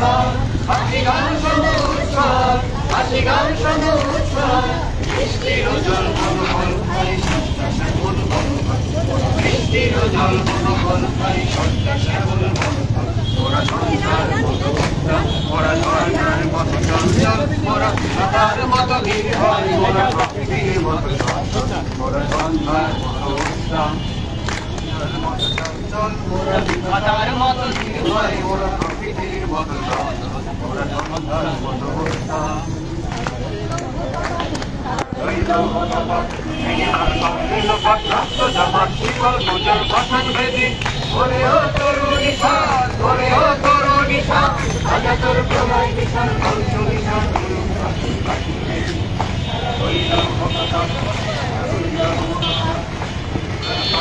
গান হাসি গান শোনো উৎসব হাসি গান শোনো উৎসব বৃষ্টির জল মনোবল ভাই সন্তাসে মন বৃষ্টির জল মনোবল ভাই সন্তাসে মন ওরা সন্তার মতো ওরা ঝর্ণার মতো চঞ্চল, ওরা সাদার মতো নির্ভয়, ওরা প্রকৃতির মতো ওরা সন্ধ্যার মতো উত্তম ওরা বিধাতার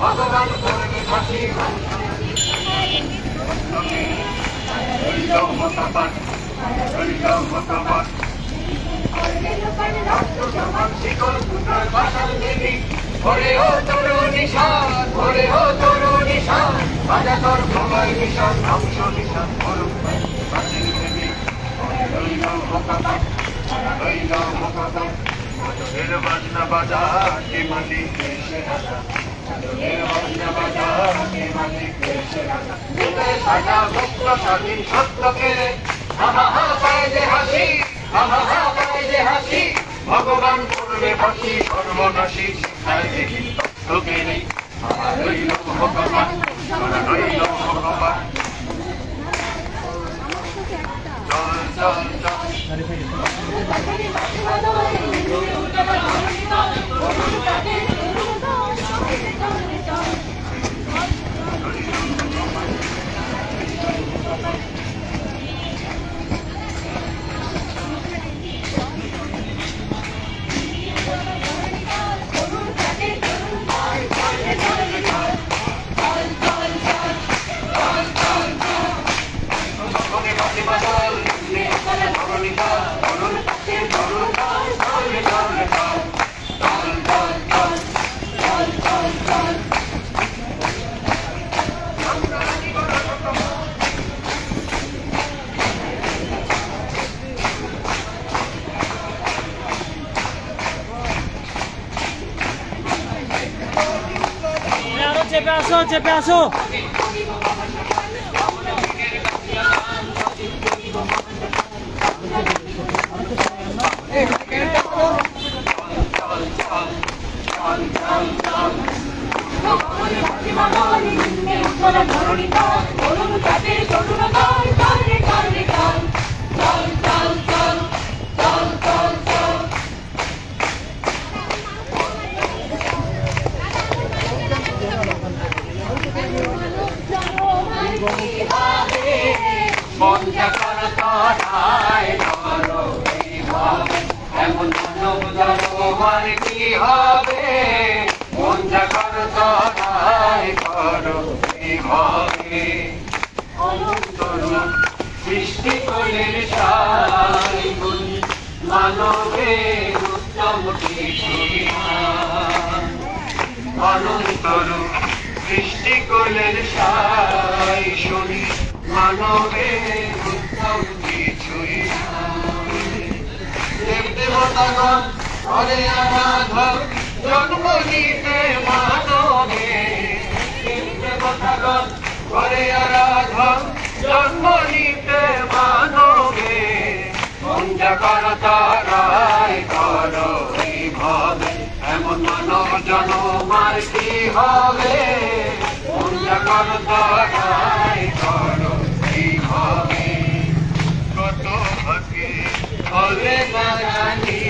নিশান ভগবান করবে হাসি মতাবাদ মতাবাদ শিকল পুত্র বাসাল দেবী ওরে ও তরুণী সার ওরে ও তরুণী সার বাজা তোর প্রলয় মিশন ধ্বংস মালিক হাসি হাসি ভগবান করবে ফাঁসি সর্বনাশী শিক্ষায় দেখি তোকে নেই আমার রইল ভগবান আমার রইল ভগবান চল চল চল Thank you. আরও চেপে আসো। চেপে আসো মন তরায় ধরো এমন মানব জনমার কি সৃষ্টি কোলের সাই গুণ। মানবের উত্তম সৃষ্টি কোলের সাই শুনি মানবের জন্ম নিতে মানবে। জন্ম নিতে মানবে। পূজা কর, তারাই কর এইভাবে এমন মানব জনমার কি হবে? পূজা কর, তারাই কত ভাগে হবে না জানি।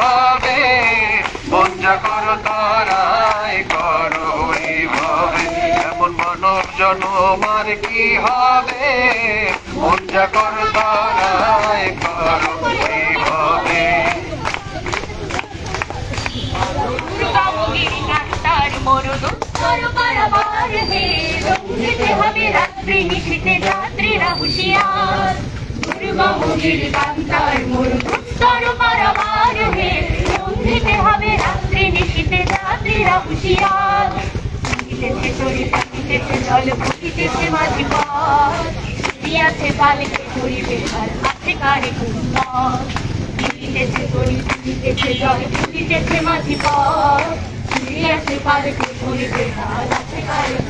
হবে। জানি যা করো তারাই করো এইভাবে এমন মানব জনমার কি হবে? যা করো তারাই করো এইভাবে মরুদ হে হবে রাত্রি নিশীতে যাত্রীরা হুঁশিয়ার। দুর্গামুখীর ডাক্তার মরুদ উত্তর পারাবার হে রঙ্গিতে হবে রাত্রি তরি জল ফুটিতেছে মাঝি পথ ফুটিতেছে তরি জল ফুটিতেছে মাঝি পথ দিয়াছে ধরিবে আর আছে কারে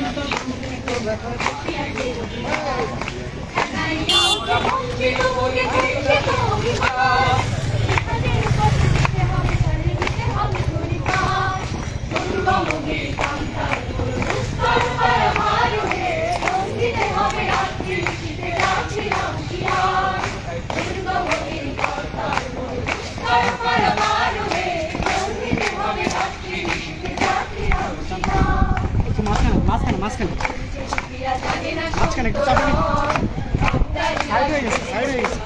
কান্তার মাঝখানে একটু চাপে সাইড হয়ে গেছে সাইড হয়ে গেছে।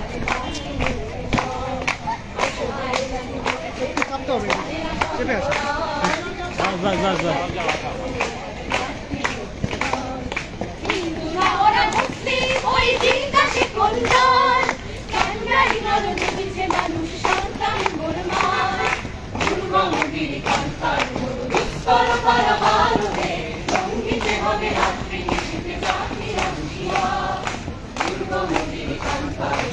একটু চাপতে হবে চেপে আসে বাস বাস বাস ওরা মুসলিম ওই জিজ্ঞাসে কল্যাণ কান্নারি নরকে দিছে মানুষ সন্তান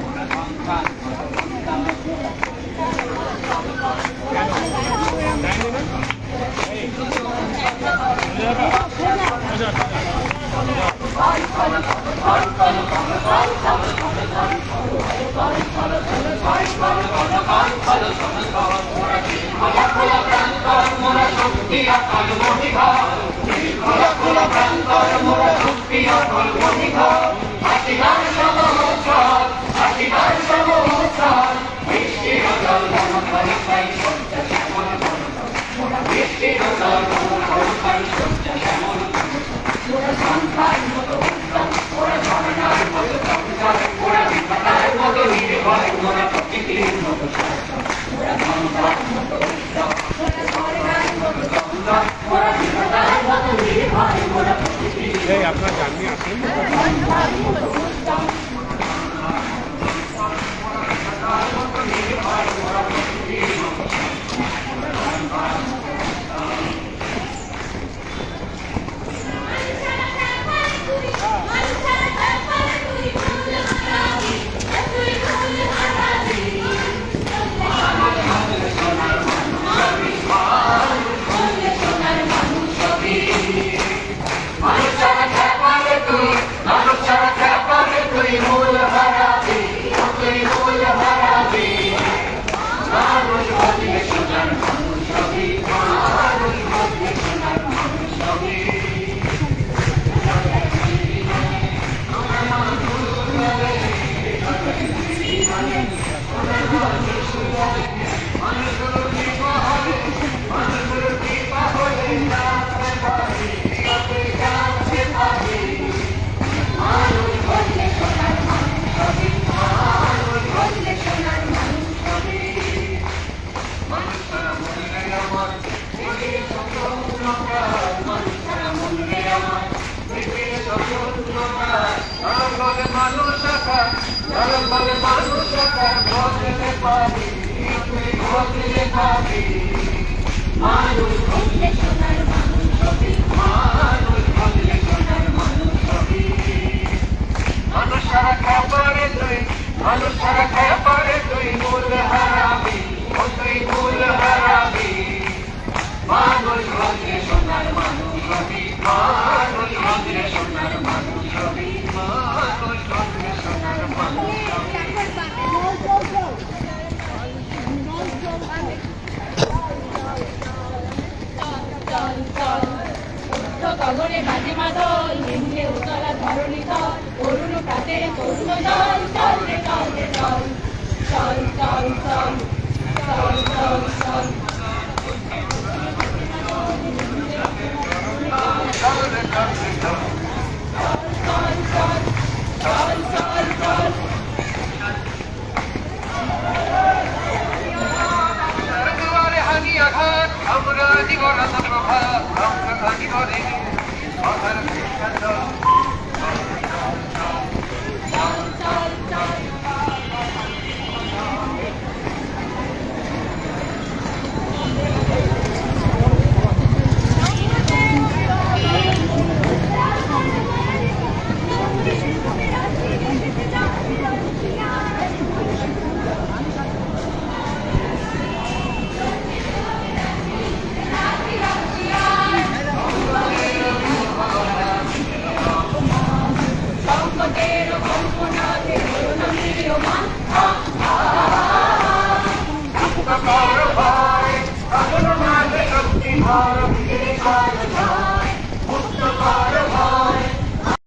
সন্ধ্যার মতো উত্তম মোরা শক্তি খোলা খোলা প্রান্তর মোরা শক্তি মোরা মানুষ করা প্রভা ভক্ত